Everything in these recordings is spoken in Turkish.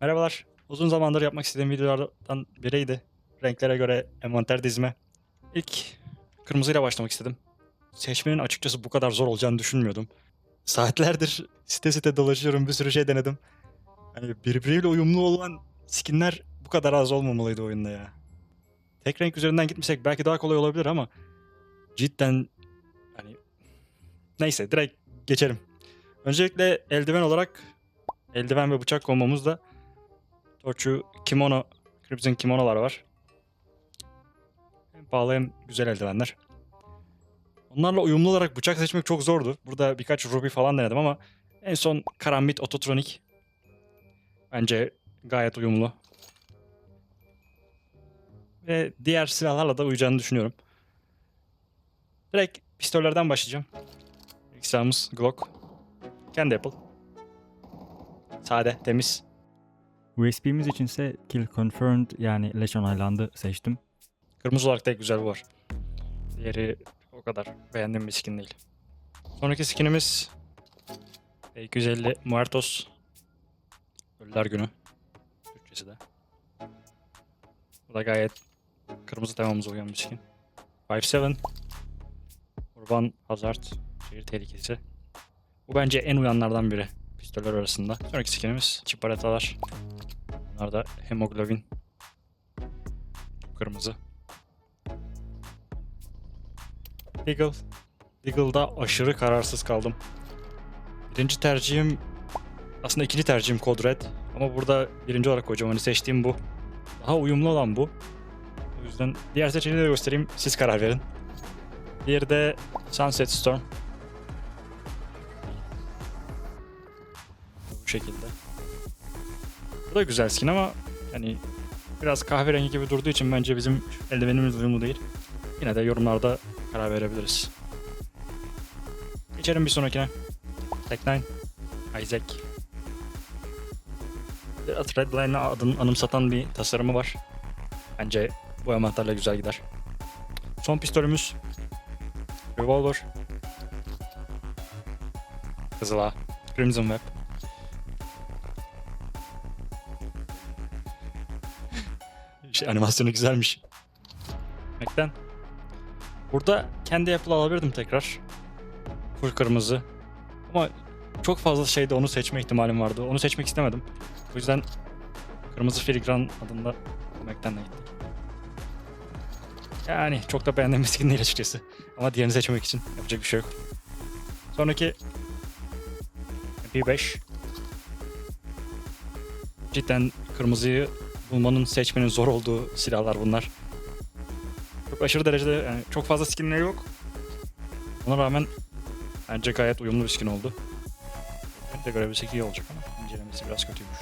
Merhabalar. Uzun zamandır yapmak istediğim videolardan biriydi. Renklere göre envanter dizme. İlk kırmızıyla başlamak istedim. Seçmenin açıkçası bu kadar zor olacağını düşünmüyordum. Saatlerdir site site dolaşıyorum, bir sürü şey denedim. Hani birbiriyle uyumlu olan skinler bu kadar az olmamalıydı oyunda ya. Tek renk üzerinden gitmesek belki daha kolay olabilir ama cidden hani neyse direkt geçelim. Öncelikle eldiven olarak eldiven ve bıçak kombomuzda Torchu kimono, Crimson kimonolar var. Hem pahalı hem güzel eldivenler. Onlarla uyumlu olarak bıçak seçmek çok zordu. Burada birkaç Ruby falan denedim ama en son Karambit Ototronic bence gayet uyumlu. Ve diğer silahlarla da uyacağını düşünüyorum. Direkt pistollerden başlayacağım. İlk silahımız Glock. Kendi Apple. Sade, temiz. USB'miz içinse Kill Confirmed yani leş onaylandı seçtim. Kırmızı olarak tek güzel var. Diğeri o kadar beğendiğim bir skin değil. Sonraki skinimiz E250 Muertos. Ölüler Günü. Türkçesi de. Bu da gayet kırmızı temamıza uyan bir skin. 5-7 Urban Hazard Şehir Tehlikesi. Bu bence en uyanlardan biri pistoller arasında. Sonraki skinimiz Çiparetalar. Bunlar da hemoglobin. Kırmızı. Deagle. Deagle'da aşırı kararsız kaldım. Birinci tercihim aslında ikinci tercihim Code Red. Ama burada birinci olarak koyacağım. Hani seçtiğim bu. Daha uyumlu olan bu. O yüzden diğer seçeneği de göstereyim. Siz karar verin. Diğeri de Sunset Storm. Bu şekilde. Bu da güzel skin ama hani biraz kahverengi gibi durduğu için bence bizim eldivenimiz uyumlu değil. Yine de yorumlarda karar verebiliriz. Geçelim bir sonrakine. Tech9, Isaac. Biraz Redline'a adını anımsatan bir tasarımı var. Bence bu envanterle güzel gider. Son pistolümüz Revolver. Kızıla. Crimson Web. Animasyonu güzelmiş. Mac'ten. Burada kendi Apple alabilirdim tekrar. Full kırmızı. Ama çok fazla şeyde onu seçme ihtimalim vardı. Onu seçmek istemedim. O yüzden kırmızı filigran adında Mac'ten de gittik. Yani çok da beğendiğim bir skin değil açıkçası. Ama diğerini seçmek için yapacak bir şey yok. Sonraki MP5 Cidden kırmızıyı bulmanın, seçmenin zor olduğu silahlar bunlar. Çok aşırı derecede yani çok fazla skinleri yok. Ona rağmen bence gayet uyumlu bir skin oldu. Ben de görebilsek iyi olacak ama incelemesi biraz kötüymüş.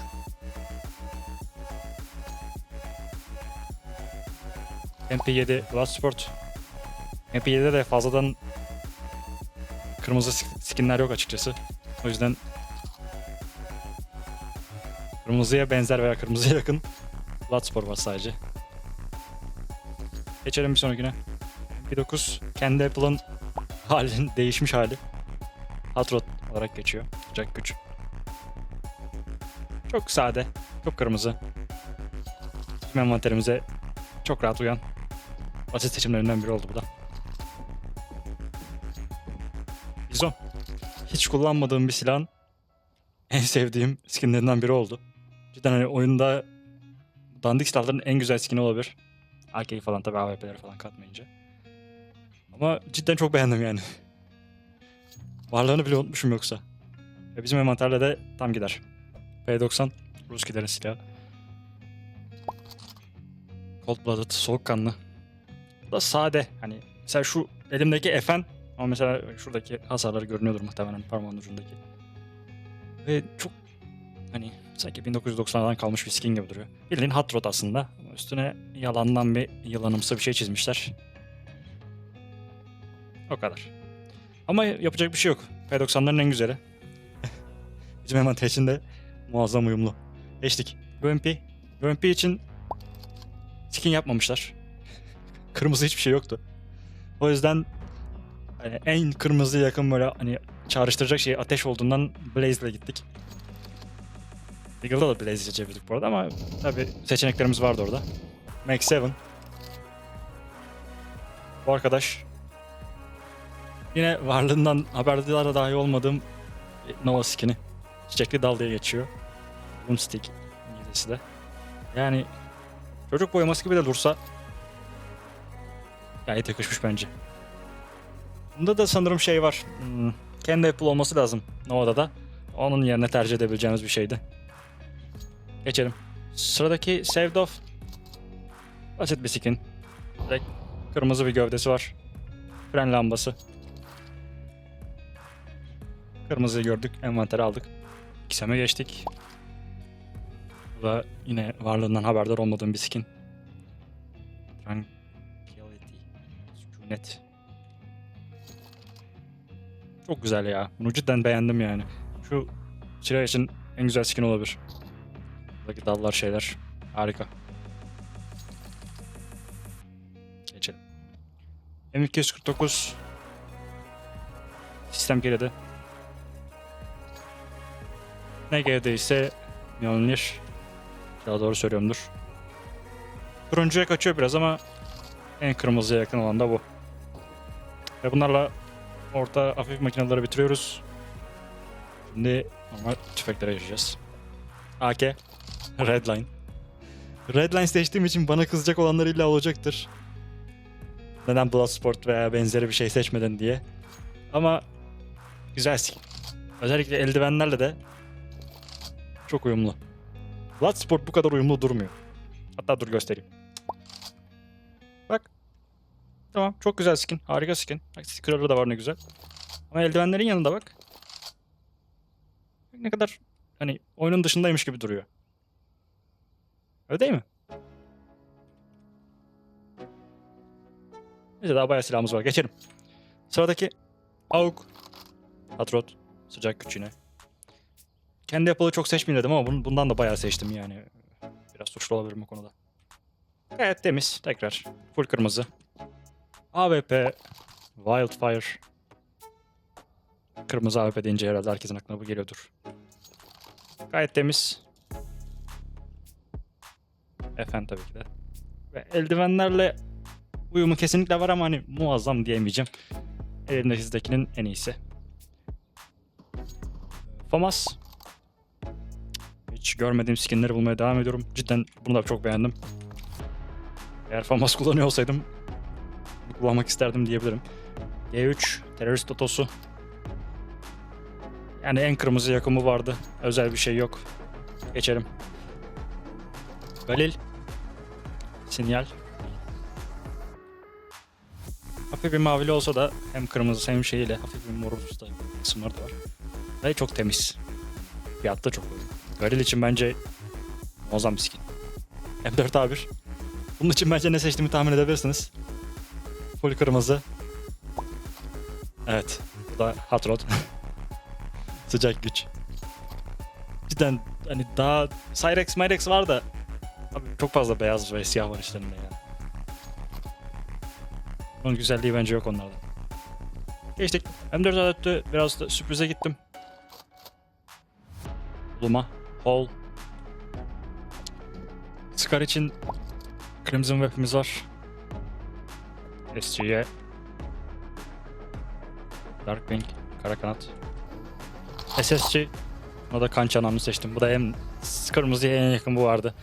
MP7 Bloodsport. MP7'de de fazladan kırmızı sk- skinler yok açıkçası. O yüzden kırmızıya benzer veya kırmızıya yakın Bloodsport var sadece. Geçelim bir sonrakine. MP9 kendi Apple'ın halinin değişmiş hali. Hot Rod olarak geçiyor. Jack güç. Çok sade, çok kırmızı. Bizim envanterimize çok rahat uyan. Basit seçimlerinden biri oldu bu da. Bizon. Hiç kullanmadığım bir silahın en sevdiğim skinlerinden biri oldu. Cidden hani oyunda dandik silahların en güzel skini olabilir. AK'yi falan tabii AWP'leri falan katmayınca. Ama cidden çok beğendim yani. Varlığını bile unutmuşum yoksa. Ve bizim envanterle de tam gider. P90 Ruskilerin silahı. Cold Blooded, soğukkanlı. Da sade. Hani mesela şu elimdeki FN ama mesela şuradaki hasarları görünüyordur muhtemelen parmağın ucundaki. Ve çok hani sanki 1990'dan kalmış bir skin gibi duruyor. Bildiğin hot rod aslında. Üstüne yalandan bir yılanımsı bir şey çizmişler. O kadar. Ama yapacak bir şey yok. P90'ların en güzeli. Bizim envanter için de muazzam uyumlu. Geçtik. BMP. BMP için skin yapmamışlar. Kırmızı hiçbir şey yoktu. O yüzden hani en kırmızı yakın böyle hani çağrıştıracak şey ateş olduğundan Blaze'le gittik. Eagle'da da Blaze seçebildik bu arada ama tabi seçeneklerimiz vardı orada. Max 7. Bu arkadaş yine varlığından haberdara dahi olmadığım Nova skin'i. Çiçekli dal diye geçiyor. Boomstick İngilizcesi de. Yani çocuk boyaması gibi de dursa gayet yakışmış bence. Bunda da sanırım şey var. Hmm, kendi Apple olması lazım Nova'da da. Onun yerine tercih edebileceğimiz bir şeydi. Geçelim. Sıradaki Saved Off. Basit bir skin. Direkt kırmızı bir gövdesi var. Fren lambası. Kırmızıyı gördük. Envantere aldık. XM'e geçtik. Bu da yine varlığından haberdar olmadığım bir skin. Tranquility. Sükunet. Çok güzel ya. Bunu cidden beğendim yani. Şu silah için en güzel skin olabilir. Buradaki dallar şeyler. Harika. Geçelim. M249 Sistem geride. Ne geride ise Mjolnir. Daha doğru söylüyorumdur. Turuncuya kaçıyor biraz ama en kırmızıya yakın olan da bu. Ve bunlarla orta hafif makineleri bitiriyoruz. Şimdi normal tüfeklere geçeceğiz. AK. Redline. Redline seçtiğim için bana kızacak olanlar illa olacaktır. Neden Bloodsport veya benzeri bir şey seçmedin diye. Ama güzel skin. Özellikle eldivenlerle de çok uyumlu. Bloodsport bu kadar uyumlu durmuyor. Hatta dur göstereyim. Bak. Tamam çok güzel skin. Harika skin. Stickerları da var ne güzel. Ama eldivenlerin yanında bak. Ne kadar hani oyunun dışındaymış gibi duruyor. Öyle değil mi? Neyse daha bayağı silahımız var. Geçelim. Sıradaki AUG. Patrot. Sıcak güç yine. Kendi yapılı çok seçmeyeyim dedim ama bun- bundan da bayağı seçtim yani. Biraz suçlu olabilirim o konuda. Gayet temiz. Tekrar. Full kırmızı. AWP. Wildfire. Kırmızı AWP deyince herhalde herkesin aklına bu geliyordur. Gayet temiz. FN tabii ki de. Ve eldivenlerle uyumu kesinlikle var ama hani muazzam diyemeyeceğim. Elimde sizdekinin en iyisi. FAMAS. Hiç görmediğim skinleri bulmaya devam ediyorum. Cidden bunu da çok beğendim. Eğer FAMAS kullanıyor olsaydım kullanmak isterdim diyebilirim. G3 terörist otosu. Yani en kırmızı yakımı vardı. Özel bir şey yok. Geçelim. Galil. Sinyal. Hafif bir mavili olsa da hem kırmızı hem şeyiyle hafif bir morumsu da kısımları da var. Ve çok temiz. Fiyatı da çok uygun. Galil için bence muazzam bir skin. M4 A1. Bunun için bence ne seçtiğimi tahmin edebilirsiniz. Full kırmızı. Evet. Bu da Hot Rod. Sıcak güç. Cidden hani daha Cyrex Myrex var da abi çok fazla beyaz ve siyah var işlerinde ya. Onun güzelliği bence yok onlarda. Geçtik. M4 adette biraz da sürprize gittim. Luma, Hall. Scar için Crimson Weap'imiz var. SG'ye Darkwing, Kara Kanat. SSG Buna da kan çanağımı seçtim. Bu da en kırmızıya en yakın bu vardı.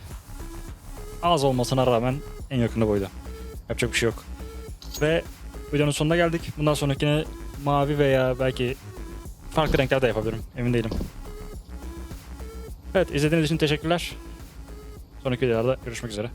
Az olmasına rağmen en yakını buydu. Yapacak bir şey yok. Ve videonun sonuna geldik. Bundan sonrakine mavi veya belki farklı renkler de yapabilirim. Emin değilim. Evet izlediğiniz için teşekkürler. Sonraki videolarda görüşmek üzere.